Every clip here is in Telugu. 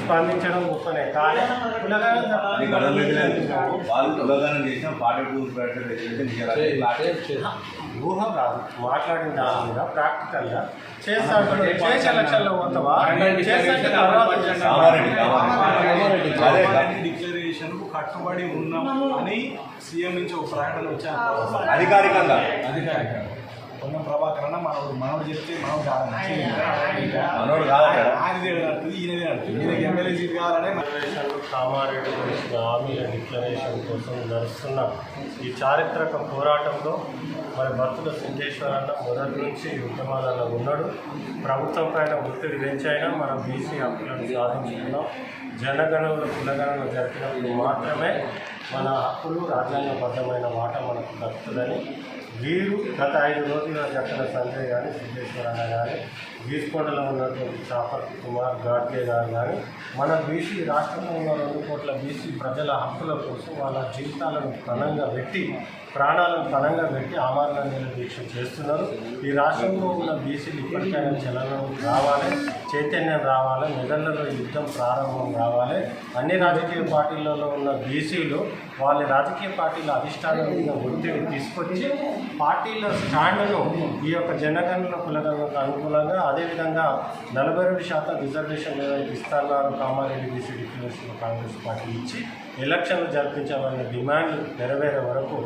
స్పందించడం గొప్పనే కానీ ఊహ కాదు మాట్లాడిన దాని మీద ప్రాక్టికల్గా చేస్తాడు చేసే పోతావా కామారెడ్డి డిక్లరేషన్ కట్టుబడి ఉన్నాం అని సీఎం నుంచి ఒక ప్రకటన వచ్చాను అధికారికంగా. అధికారిక ఉన్న ప్రభాకర్ అన్న మనోడు మనోడు చెప్తే మనోడు కాదని మనోడు కాదట ఆయనదే నడుతుంది ఈయనదే నడుతుంది ఈయనకి ఎమ్మెల్యే సీట్ కావాలనే మన డిక్లరేషన్లు కామారెడ్డి హామీల డిక్లరేషన్ కోసం నడుస్తున్న ఈ చారిత్రక పోరాటంలో మరి భక్తుల సిద్ధేశ్వరన్న మొదటి నుంచి ఉద్యమాలలో ఉన్నాడు. ప్రభుత్వం పైన ఒత్తిడి పెంచైనా మనం బీసీ హక్కులను సాధించుకున్నాం. జనగణనలు కులగణనలు జరిపినప్పుడు మాత్రమే మన హక్కులు రాజ్యాంగబద్ధమైన మాట మనకు దక్కుతుందని వీరు గత ఐదు రోజులుగా చెప్పిన సంజయ్ కానీ సిద్ధేశ్వరన్న కానీ గీసుకొండలో ఉన్నటువంటి చాపర్ కుమార్ గాడ్లే గారు కానీ మన బీసీ రాష్ట్రంలో ఉన్న రెండు కోట్ల బీసీ ప్రజల హక్కుల కోసం వాళ్ళ జీవితాలను పణంగా పెట్టి ప్రాణాలను పణంగా పెట్టి ఆమరణ దీక్ష చేస్తున్నారు. ఈ రాష్ట్రంలో ఉన్న బీసీలు ఇప్పటికైనా చలనం రావాలి చైతన్యం రావాలి నిధులలో యుద్ధం ప్రారంభం రావాలి అన్ని రాజకీయ పార్టీలలో ఉన్న బీసీలు వాళ్ళ రాజకీయ పార్టీల అధిష్టానం మీద ఒత్తిడి తీసుకొచ్చి పార్టీల స్టాండ్ను ఈ యొక్క జనగణన కులగణకు అనుకూలంగా అదేవిధంగా నలభై రెండు శాతం reservation ఇస్తారన్నారు Kamareddy BC declaration Congress party ఇచ్చి ఎలక్షన్లు జరిపించాలనే డిమాండ్ నెరవేరే వరకు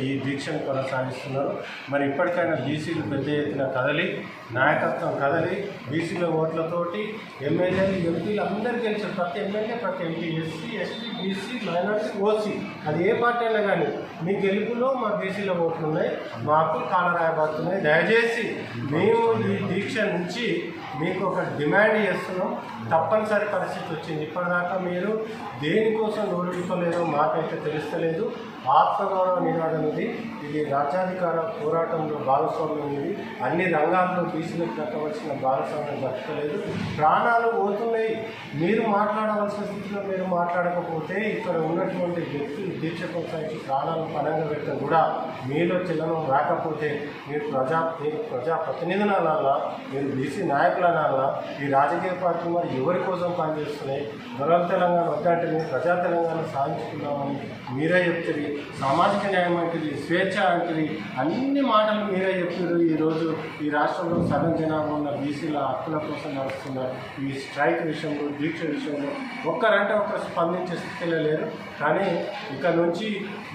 ఈ దీక్షను కొనసాగిస్తున్నారు. మరి ఇప్పటికైనా బీసీలు పెద్ద ఎత్తున కదలి నాయకత్వం కదలి బీసీల ఓట్లతోటి ఎమ్మెల్యేలు ఎంపీలు అందరు గెలిచారు. ప్రతి ఎమ్మెల్యే ప్రతి MP SC ST BC minority OC. అది ఏ పార్టీ అయినా కానీ మీ గెలుపులో మా బీసీల ఓట్లు ఉన్నాయి మాకు కాలరాయబడుతున్నాయి దయచేసి మేము ఈ దీక్ష నుంచి మీకు ఒక డిమాండ్ చేస్తున్నాం. తప్పనిసరి పరిస్థితి వచ్చింది. ఇప్పటిదాకా మీరు దేనికోసం నోరుకోలేదో మాకైతే తెలుస్తలేదు. ఆత్మగౌరవ నినాదం ఇది ఇది రాజ్యాధికార పోరాటంలో భాగస్వామ్యం ఇది. అన్ని రంగాల్లో బీసీలకు దక్కవలసిన భాగస్వామ్యం దక్కలేదు. ప్రాణాలు పోతున్నాయి. మీరు మాట్లాడవలసిన స్థితిలో మీరు మాట్లాడకపోతే ఇక్కడ ఉన్నటువంటి వ్యక్తులు దీక్ష కొనసాగించి ప్రాణాలను పనంగా పెట్టడం కూడా మీలో చలనం రాకపోతే మీరు ప్రజా మీరు ప్రజా ప్రతినిధులనాలా మీరు బీసీ నాయకులనాలా ఈ రాజకీయ పార్టీ మరి ఎవరి కోసం పనిచేస్తున్నాయి? దొరల తెలంగాణ వద్దంటే ప్రజా తెలంగాణ సాధించుకున్నామని మీరే చెప్తుంది సామాజిక న్యాయం అంటుంది స్వేచ్ఛ అంటుంది. అన్ని మాటలు మీరే చెప్పారు ఈరోజు ఈ రాష్ట్రంలో సగం జనాభా ఉన్న బీసీల హక్కుల కోసం నడుస్తున్న ఈ స్ట్రైక్ విషయంలో దీక్ష విషయంలో ఒక్కరంటే ఒక్కరు స్పందించే స్థితిలో లేరు. కానీ ఇక నుంచి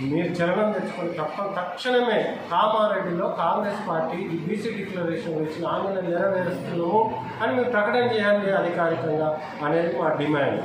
మీరు చలనం తెచ్చుకొని తప్ప తక్షణమే కామారెడ్డిలో కాంగ్రెస్ పార్టీ ఈ బీసీ డిక్లరేషన్ ఇచ్చిన ఆందోళన నెరవేరుస్తున్నాము అని మీరు ప్రకటన చేయాలి అధికారికంగా అనేది మా డిమాండ్.